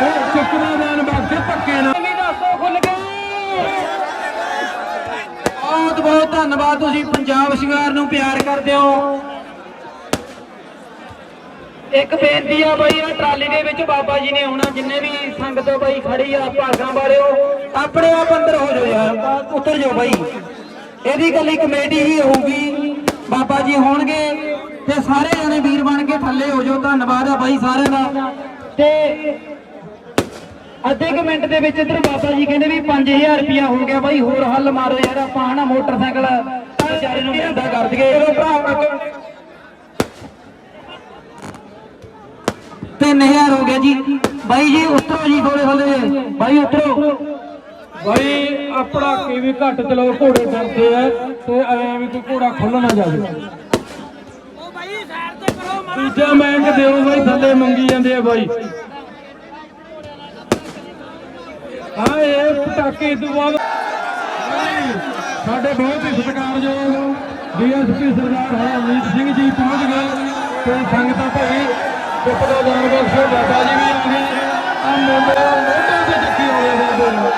ਤੇ ਚੱਕਰਾ ਦਾਨ ਬਖਸ਼ ਧੱਕੇ ਨਾਲ ਵੀ ਦੱਸੋ ਖੁੱਲ ਕੇ ਬਹੁਤ ਬਹੁਤ ਧੰਨਵਾਦ ਤੁਸੀਂ ਪੰਜਾਬ ਸ਼ਿੰਗਾਰ ਨੂੰ ਪਿਆਰ ਕਰਦੇ ਹੋ ਇੱਕ ਬੇਨਤੀ ਆ ਬਾਈ ਆ ਟਰਾਲੀ ਦੇ ਵਿੱਚ ਬਾਬਾ ਜੀ ਨੇ ਆਉਣਾ, ਜਿੰਨੇ ਵੀ ਸੰਗਤ ਬਾਈ ਖੜੀ ਆ, ਭਾਗਾਂ ਵਾਲਿਓ, ਆਪਣੇ ਆਪ ਅੰਦਰ ਹੋ ਜਾਓ ਯਾਰ, ਉਤਰ ਜਾਓ ਬਾਈ। ਇਹਦੀ ਗੱਲ ਇੱਕ ਕਮੇਟੀ ਹੀ ਹੋਊਗੀ। ਬਾਬਾ ਜੀ ਹੋਣਗੇ ਤੇ ਸਾਰੇ ਜਣੇ ਵੀ ਥੱਲੇ ਹੋ ਜਾਓ ਧੰਨਵਾਦ ਆ ਬਾਈ ਸਾਰਿਆਂ ਦਾ। ਤੇ ਅੱਧੇ ਕੁ ਮਿੰਟ ਦੇ ਵਿੱਚ ਇੱਧਰ ਬਾਬਾ ਜੀ ਕਹਿੰਦੇ ਵੀ 5000 ਰੁਪਿਆ ਹੋ ਗਿਆ ਬਾਈ ਹੋਰ ਹੱਲ ਮਾਰੋ ਯਾਰ ਆਪਾਂ ਹਨਾ ਮੋਟਰਸਾਈਕਲ ਵਿਚਾਰੇ ਨੂੰ ਮਿਲਦਾ ਕਰ ਦਈਏ। ਚਲੋ ਭਰਾ 3000 ਹੋ ਗਿਆ ਜੀ। ਬਾਈ ਜੀ ਉਤਰੋ ਜੀ ਥੋੜੇ ਥੋੜੇ ਬਾਈ ਉਤਰੋ। ਭਾਈ ਆਪਣਾ ਕੀ ਵੀ ਘੱਟ ਚਲਾਓ ਘੋੜੇ ਡਰਦੇ ਆ ਤੇ ਐਵੇਂ ਵੀ ਕੋਈ ਘੋੜਾ ਖੁੱਲ ਨਾ ਜਾਵੇ। ਦੂਜਾ ਮੈਂਗ ਦਿਓ ਬਾਈ, ਥੱਲੇ ਮੰਗੀ ਜਾਂਦੇ ਆ ਬਾਈ। ਹਾਂ, ਇਹ ਪਟਾਕੇ ਤੋਂ ਬਾਅਦ ਸਾਡੇ ਬਹੁਤ ਹੀ ਸਤਿਕਾਰਯੋਗ ਡੀਐਸਪੀ ਸਰਦਾਰ ਹਰਮੀਤ ਸਿੰਘ ਜੀ ਪਹੁੰਚ ਗਏ ਤੇ ਸੰਗਤਾਂ ਭਾਈ ਚੁੱਪ ਦਾ ਦਾਨ ਬਖਸ਼ੋ ਬਾਬਾ ਜੀ ਵੀ ਆ ਗਏ। ਆ ਮੁੰਡੇ ਮੋਢੇ ਤੇ ਚੱਕੀ ਹੋਏ ਜਾਂਦੇ ਨੇ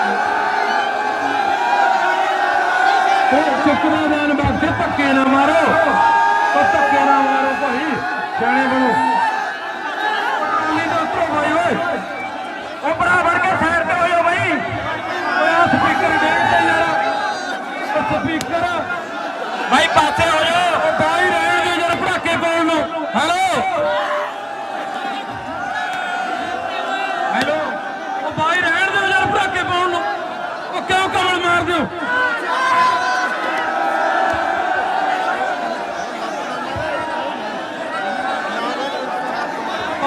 ਤੇ ਚੱਕਰਾ ਦਾਨ ਬਖਸ਼ ਧੱਕੇ ਨਾ ਮਾਰੋ ਧੱਕੇ ਨਾ ਮਾਰੋ ਭਾਈ। ਸਿਆਣੇ ਬਣੋ ਨਹੀਂ ਤਾਂ ਉਤਰੋ ਭਾਈ ਓਏ ਉਹ ਬੜਾ ਫੜ ਕੇ ਸਾਈਡ ਤੇ ਹੋਇਓ ਭਾਈ ਓਏ ਆ ਸਪੀਕਰ ਦੇ ਤੇ ਯਾਰ ਉਹ ਸਪੀਕਰ ਭਾਈ ਪਾਸੇ ਹੋ ਜਾ ਉਹ ਬਾਈ ਰਹੇ ਜੀ ਜਰ ਪੜਾਕੇ ਪਾਉਣ ਨੂੰ ਹੈਲੋ ਹੈਲੋ ਉਹ ਬਾਈ ਰਹਿਣ ਦਿਓ ਜਰ ਪੜਾਕੇ ਪਾਉਣ ਨੂੰ ਉਹ ਕਿਉਂ ਕਮਲ ਮਾਰ ਦਿਓ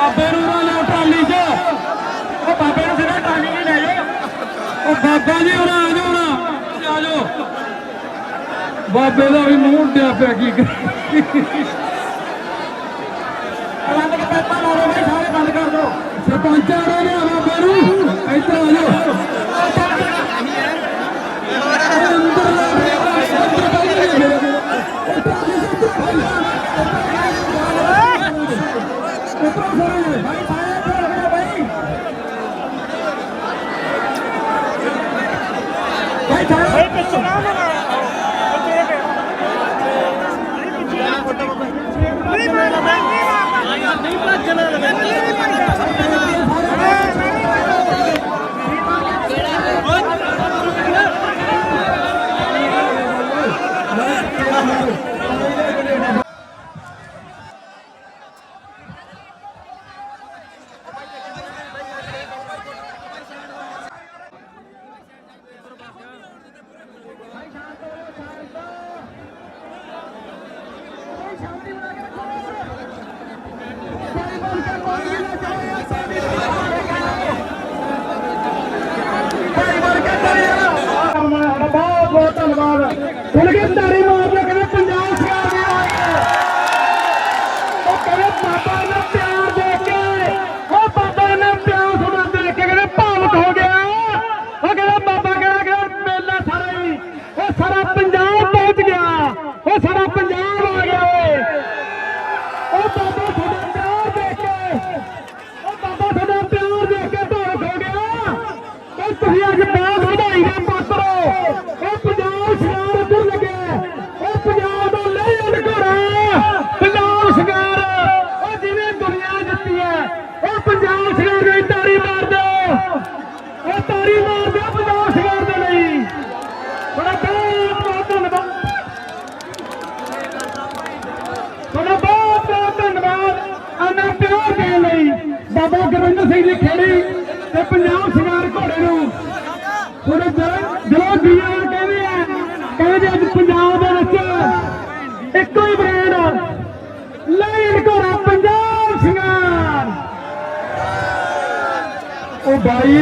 ਬਾਬੇ ਨੂੰ ਨਾ ਲਿਓ ਟਰਾਲੀ 'ਚ। ਉਹ ਬਾਬੇ ਨੂੰ ਸਿੱਧਾ ਟਰਾਲੀ 'ਚ ਲੈ ਜਾਓ। ਉਹ ਬਾਬਾ ਜੀ ਉਰਾ ਆ ਜਾਓ ਨਾ ਆ ਜਾਓ। ਬਾਬੇ ਦਾ ਵੀ ਮੂੰਹ ਉੱਡਿਆ ਪਿਆ ਕੀ ਕਰੀਏ। ਬੰਦ ਕੇ ਪੈਪਾ ਮਾਰੋ ਬਾਈ ਸਾਰੇ ਬੰਦ ਕਰ ਦਿਓ। ਸਰਪੰਚ ਨੇ ਬਾਬੇ ਨੂੰ ਇੱਧਰ ਆ ਜਾਓ ਉਹ ਅੰਦਰ ਲਾ ਕੇ ਅੰਦਰ ਬੈਠ ਗਏ। ਉੱਪਰੋਂ ਸਾਰੇ ਬਾਈ ਸਾਰੇ ਇੱਧਰ ਹੋ ਗਏ ਬਾਈ ਬਾਈ ਸਾਰੇ ਤੁਹਾਡਾ ਬਹੁਤ ਬਹੁਤ ਧੰਨਵਾਦ ਹੁਣ ਕੇ ਤਾੜੀ ਮਾਰਦੇ ਕਹਿੰਦੇ ਪੰਜਾਬ ਸਰਕਾਰ ਦੇ ਆ ਗਏ ਉਹ ਕਹਿੰਦੇ ਬਾਬਾ ਨੇ ਪਿਆਰ ਦੇ ਕੇ ਉਹ ਬਾਬਾ ਨੇ ਪਿਆਰ ਸੁਣਾ ਦੇ ਕੇ ਕਹਿੰਦੇ ਭਾਵਕ ਹੋ ਗਿਆ ਉਹ ਕਹਿੰਦਾ ਬਾਬਾ ਕਹਿੰਦਾ ਕਿ ਮੇਲਾ ਸਾਰਾ ਹੀ ਉਹ ਸਾਰਾ ਪੰਜਾਬ ਪਹੁੰਚ ਗਿਆ ਉਹ ਸਾਰਾ ਪੰਜਾਬ ਆ ਗਿਆ ਓਏ ਉਹ ਬਾਬਾ ਤੁਹਾਡਾ ਪਿਆਰ ਦੇਖ ਕੇ ਉਹ ਬਾਬਾ ਤੁਹਾਡਾ ਪਿਆਰ ਦੇਖ ਕੇ ਭਾਵਕ ਹੋ ਗਿਆ ਉਹ ਤੁਸੀਂ ਅੱਜ ਬਹੁਤ ਵਧਾਈ ਦੇ ਪਾਤਰ ਹੋ ਉਹ ਪੰਜਾਬ ਸ਼ਿਆਰ ਉੱਧਰ ਲੱਗਿਆ ਉਹ ਪੰਜਾਬ ਦਾ ਲੈਣ ਘੋੜਾ ਪੰਜਾਬ ਸ਼ਿਆਰ ਉਹ ਜਿਵੇਂ ਦੁਨੀਆ ਜਿੱਤੀ ਹੈ ਉਹ ਪੰਜਾਬ ਸ਼ਿਆਰ ਦੀ ਤਾੜੀ ਮਾਰ ਦਿਓ। ਉਹ ਤਾੜੀ ਮਾਰ ਦਿਓ ਪੰਜਾਬ ਸ਼ਿਆਰ ਦੇ ਲਈ। ਬੜਾ ਬਹੁਤ ਬਹੁਤ ਧੰਨਵਾਦ। ਤੁਹਾਡਾ ਬਹੁਤ ਬਹੁਤ ਧੰਨਵਾਦ ਆਨਾ ਪਿਆਰ ਦੇਣ ਲਈ। ਬਾਬਾ ਗੁਰਵਿੰਦਰ ਸਿੰਘ ਜੀ ਖੇੜੀ ਤੇ ਪੰਜਾਬ ਸਰਕਾਰ ਘੋੜੇ ਨੂੰ। ਤੁਹਾਡੇ ਦਿਲ- ਦਿਲੋਂ ਕਹਿੰਦੇ ਆ, ਕਹਿੰਦੇ ਅੱਜ ਪੰਜਾਬ ਦੇ ਵਿੱਚ ਇੱਕੋ ਹੀ ਬ੍ਰਾਂਡ ਲਾਈਨ ਘੋੜਾ ਪੰਜਾਬ ਬਾਈ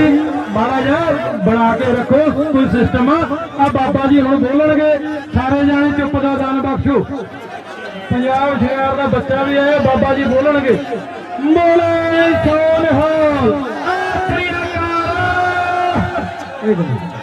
ਮਾੜਾ ਬਣਾ ਕੇ ਰੱਖੋ ਕੋਈ ਸਿਸਟਮ ਆ। ਬਾਬਾ ਜੀ ਹੁਣ ਬੋਲਣਗੇ, ਸਾਰੇ ਜਾਣੇ ਚੁੱਪ ਦਾ ਦਾਨ ਬਖਸ਼ੋ। ਪੰਜਾਬ ਸ਼ਹਿਰ ਦਾ ਬੱਚਾ ਵੀ ਆਇਆ, ਬਾਬਾ ਜੀ ਬੋਲਣਗੇ। ਮੋਲੇ ਸੋਨਿਹਾਲ ਸ੍ਰੀ ਅਕਾਲ ਇੱਕ ਮਿੰਟ।